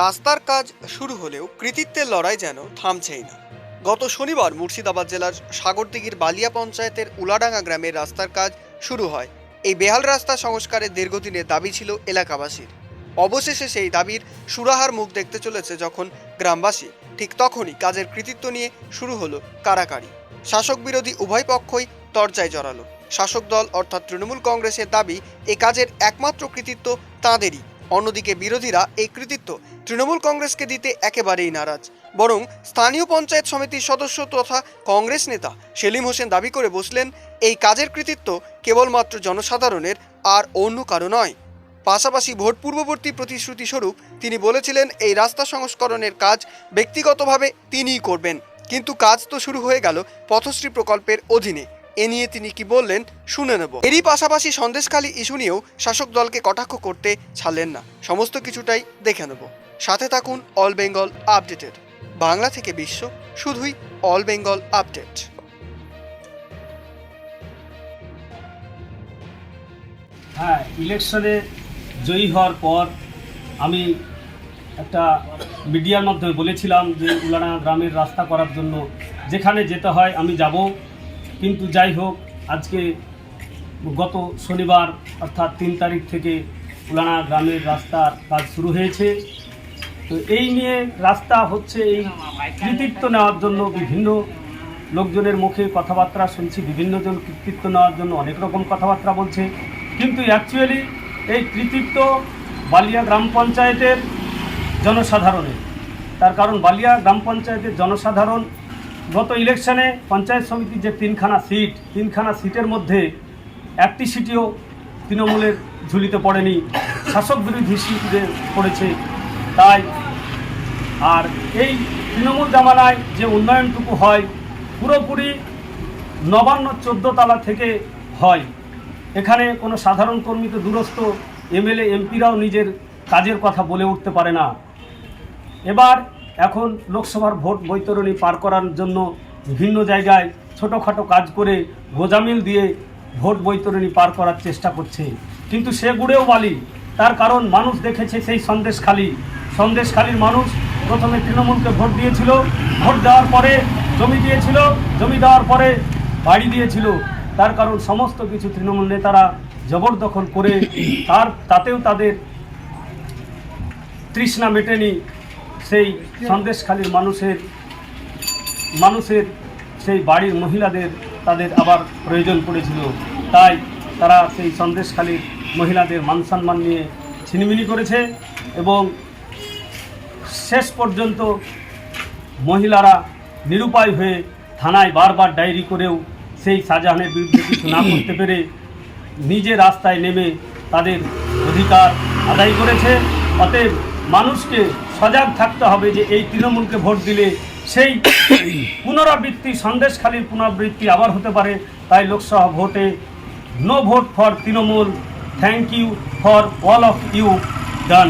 রাস্তার কাজ শুরু হলেও কৃতিত্বের লড়াই যেন থামছেই না। গত শনিবার মুর্শিদাবাদ জেলার সাগরদিঘির বালিয়া পঞ্চায়েতের উলাডাঙ্গা গ্রামের রাস্তার কাজ শুরু হয়। এই বেহাল রাস্তা সংস্কারের দীর্ঘদিনের দাবি ছিল এলাকাবাসীর। অবশেষে সেই দাবির সুরাহার মুখ দেখতে চলেছে যখন গ্রামবাসী। ঠিক তখনই কাজের কৃতিত্ব নিয়ে শুরু হলো কারাকারি। শাসক বিরোধী উভয় পক্ষই তরজায় জড়ালো। শাসক দল অর্থাৎ তৃণমূল কংগ্রেসের দাবি, এ কাজের একমাত্র কৃতিত্ব তাঁদেরই। অন্যদিকে বিরোধীরা এই কৃতিত্ব তৃণমূল কংগ্রেসকে দিতে একেবারেই নারাজ। বরং স্থানীয় পঞ্চায়েত সমিতির সদস্য তথা কংগ্রেস নেতা সেলিম হোসেন দাবি করে বসলেন, এই কাজের কৃতিত্ব কেবলমাত্র জনসাধারণের আর অন্য কারও নয়। পাশাপাশি ভোট পূর্ববর্তী প্রতিশ্রুতি স্বরূপ তিনি বলেছিলেন, এই রাস্তা সংস্করণের কাজ ব্যক্তিগতভাবে তিনিই করবেন। কিন্তু কাজ তো শুরু হয়ে গেল পথশ্রী প্রকল্পের অধীনে। এ নিয়ে তিনি কি বললেন, শুনে নেব। এরই পাশাপাশি সন্দেশখালী ইস্যু নিয়েও শাসক দলকে কটাক্ষ করতে ছাড়লেন না। সমস্ত কিছুটাই দেখে নেব। সাথে থাকুন অল বেঙ্গল আপডেটেড বাংলা থেকে বিশ্ব, শুধুই অল বেঙ্গল আপডেট। হ্যাঁ ইলেকশনে জয়ী হওয়ার পর আমি একটা মিডিয়ার মাধ্যমে বলেছিলাম যে উলানা গ্রামের রাস্তা করার জন্য যেখানে যেতে হয় আমি যাব। কিন্তু যাই হোক, আজকে গত শনিবার, অর্থাৎ তিন তারিখ থেকে উলানা গ্রামের রাস্তার কাজ শুরু হয়েছে। তো এই নিয়ে রাস্তা হচ্ছে এই কৃতিত্ব নেওয়ার জন্য বিভিন্ন লোকজনের মুখে কথাবার্তা শুনছি, বিভিন্নজন কৃতিত্ব নেওয়ার জন্য অনেক রকম কথাবার্তা বলছে। কিন্তু অ্যাকচুয়ালি এই কৃতিত্ব বালিয়া গ্রাম পঞ্চায়েতের জনসাধারণের। তার কারণ বালিয়া গ্রাম পঞ্চায়েতের জনসাধারণ গত ইলেকশনে পঞ্চায়েত সমিতির যে তিনখানা সিট, তিনখানা সিটের মধ্যে একটি সিটিও তৃণমূলের ঝুলিতে পড়েনি। শাসক বিরোধী সিটে পড়েছে তাই। আর এই তৃণমূল জামানায় যে উন্নয়নটুকু হয়, পুরোপুরি নবান্ন চোদ্দ তালা থেকে হয়। এখানে কোনো সাধারণ কর্মী তো দূরস্থ এমএলএ, এমপিরাও নিজের কাজের কথা বলে উঠতে পারে না। এবার এখন লোকসভার ভোট বৈতরণী পার করার জন্য বিভিন্ন জায়গায় ছোটোখাটো কাজ করে গোজামিল দিয়ে ভোট বৈতরণী পার করার চেষ্টা করছে। কিন্তু সে গুড়েও বালি। তার কারণ মানুষ দেখেছে সেই সন্দেশখালী সন্দেশখালীর মানুষ প্রথমে তৃণমূলকে ভোট দিয়েছিল। ভোট দেওয়ার পরে জমি দিয়েছিল। জমি দেওয়ার পরে বাড়ি দিয়েছিল। তার কারণ সমস্ত কিছু তৃণমূল নেতারা জবরদখল করে তার তাতেও তাদের তৃষ্ণা মেটেনি। সেই সন্দেশখালীর মানুষের মানুষের সেই বাড়ির মহিলাদের, তাদের আবার প্রয়োজন পড়েছিল। তাই তারা সেই সন্দেশখালীর মহিলাদের মান সম্মান নিয়ে ছিনিমিনি করেছে এবং শেষ পর্যন্ত মহিলারা নিরুপায় হয়ে থানায় বারবার ডায়েরি করেও সেই শাহজাহানের বিরুদ্ধে কিছু না করতে পেরে নিজে রাস্তায় নেমে তাদের অধিকার আদায় করেছে। অতএব মানুষকে সজাগ থাকতে হবে যে এই তৃণমূলকে ভোট দিলে সেই পুনরাবৃত্তি, সন্দেশখালীর পুনরাবৃত্তি আবার হতে পারে। তাই লোকসভা ভোটে no vote for Trinamool thank you for all of you done